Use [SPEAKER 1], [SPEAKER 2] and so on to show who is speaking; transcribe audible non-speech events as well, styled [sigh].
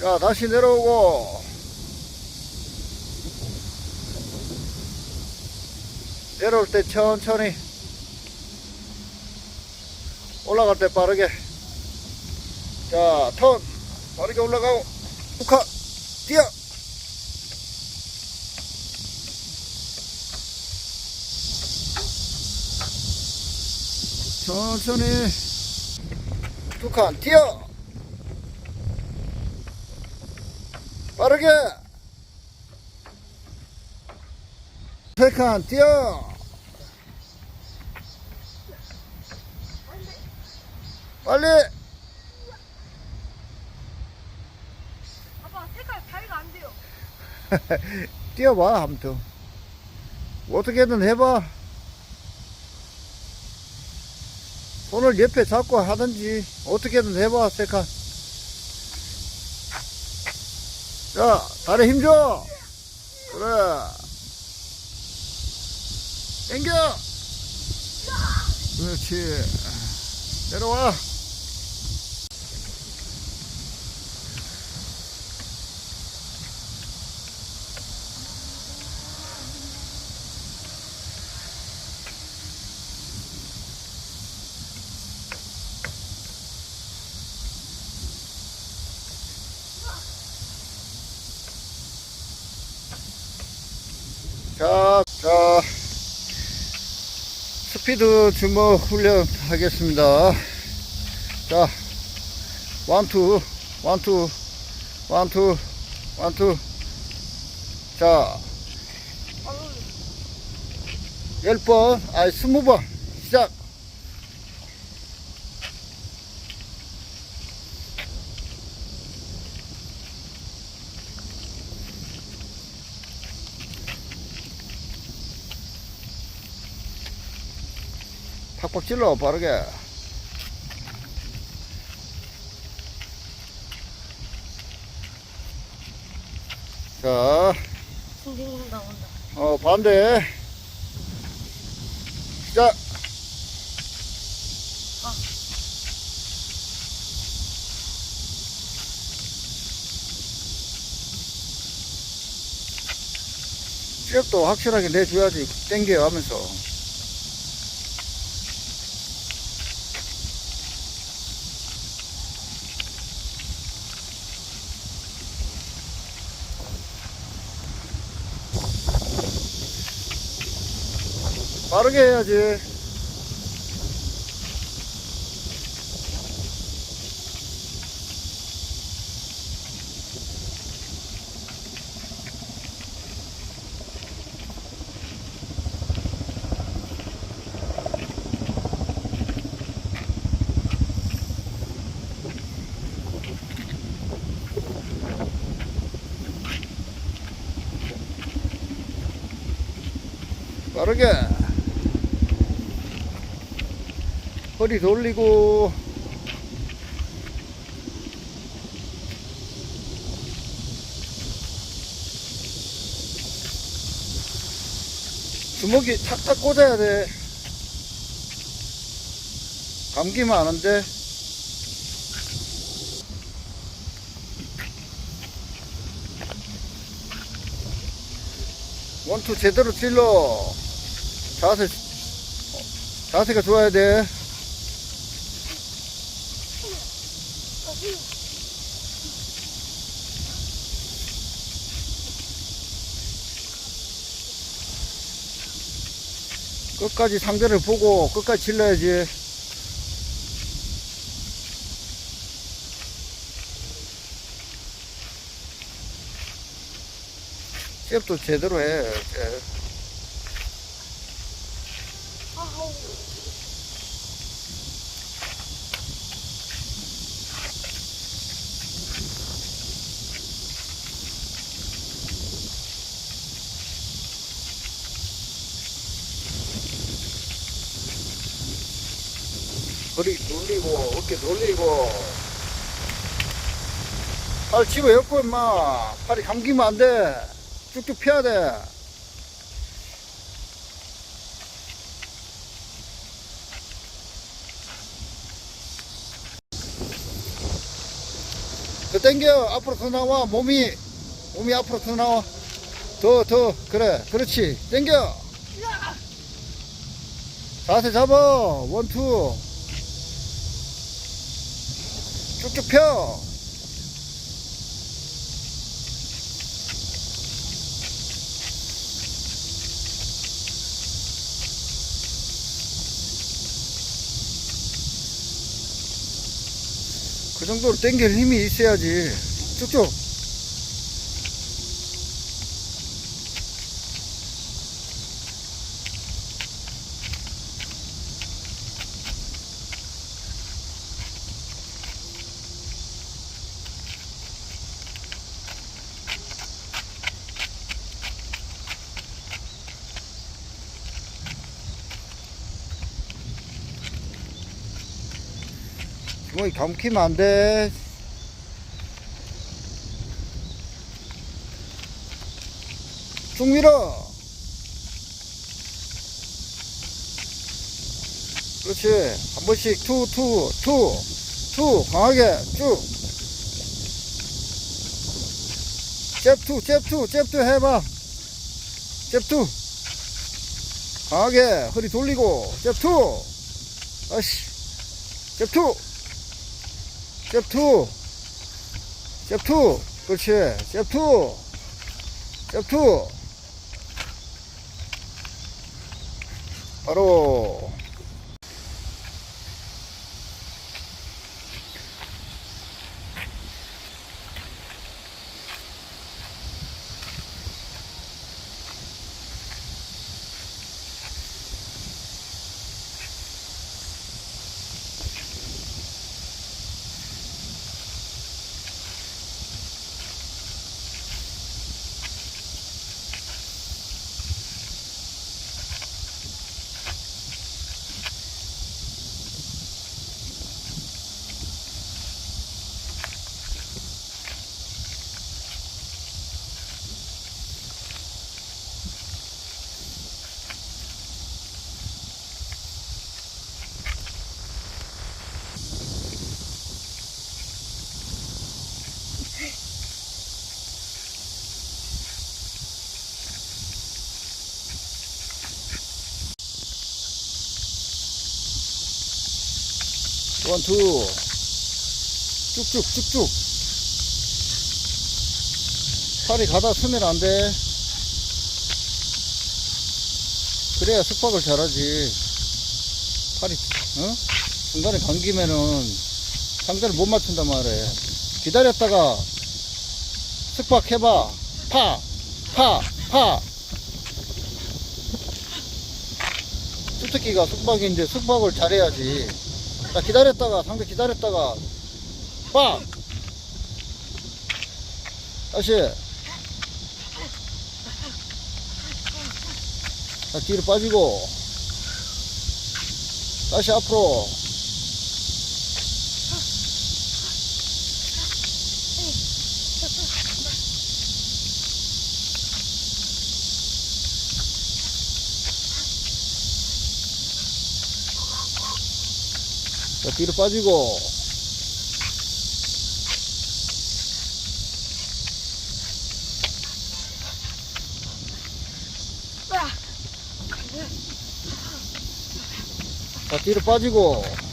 [SPEAKER 1] 자, 다시 내려오고. 내려올 때 천천히. 올라갈 때 빠르게. 자, 턴. 빠르게 올라가고. 우카. 뛰어. 천천히. 두 칸 뛰어. 빠르게. 세칸 뛰어. 빨리.
[SPEAKER 2] 아빠 색깔 다리가 안 돼요. [laughs]
[SPEAKER 1] 뛰어봐 아무튼 어떻게든 해봐 손을 옆에 잡고 하든지 어떻게든 해봐 세칸 자 다리 힘줘. 그래. 당겨. 그렇지. 내려와 자, 자, 스피드 주먹 훈련 하겠습니다. 자, 원투, 원투, 원투, 원투. 자, 열 번, 아니, 스무 번, 시작. 팍팍 찔러, 빠르게. 자,
[SPEAKER 2] 징징 나온다.
[SPEAKER 1] 어, 반대. 시작. 시력도 확실하게 내줘야지 땡겨요 하면서. 빠르게 해야지. 빠르게. 허리 돌리고. 주먹이 착착 꽂아야 돼. 감기 많은데 원투 제대로 찔러. 자세 자세가 좋아야 돼 끝까지 상대를 보고 끝까지 질러야지. 잽도 제대로 해. 잽. 허리 돌리고 어깨 돌리고. 팔 집어 엮고 임마. 팔이 감기면 안 돼. 쭉쭉 펴야 돼. 당겨. 앞으로 더 나와. 몸이. 몸이 앞으로 더 나와. 더 더. 그래. 그렇지. 당겨. 자세 잡아. 원투 쭉쭉 펴. 그 정도로 당길 힘이 있어야지. 쭉쭉 주먹이 감기면 안 돼. 쭉 밀어. 그렇지. 한 번씩 투 투 투 투 강하게 쭉. 잽투 잽투 잽투 해봐. 잽투. 강하게 허리 돌리고 잽투. 아씨. 잽투 잽투. 잽투. 그렇지. 잽투. 잽투. 바로 원투 쭉쭉 쭉쭉. 팔이 가다 쓰면 안돼. 그래야 숙박을 잘하지. 팔이 어? 중간에 감기면은 상대를 못 맞춘단 말이야. 기다렸다가 숙박해봐. 파 파, 파. 주특기가 숙박인데 숙박을 잘해야지 자 기다렸다가 상대 기다렸다가 빡! 다시. 자 뒤로 빠지고. 다시 앞으로 자 뒤로 빠지고. 자 뒤로 빠지고.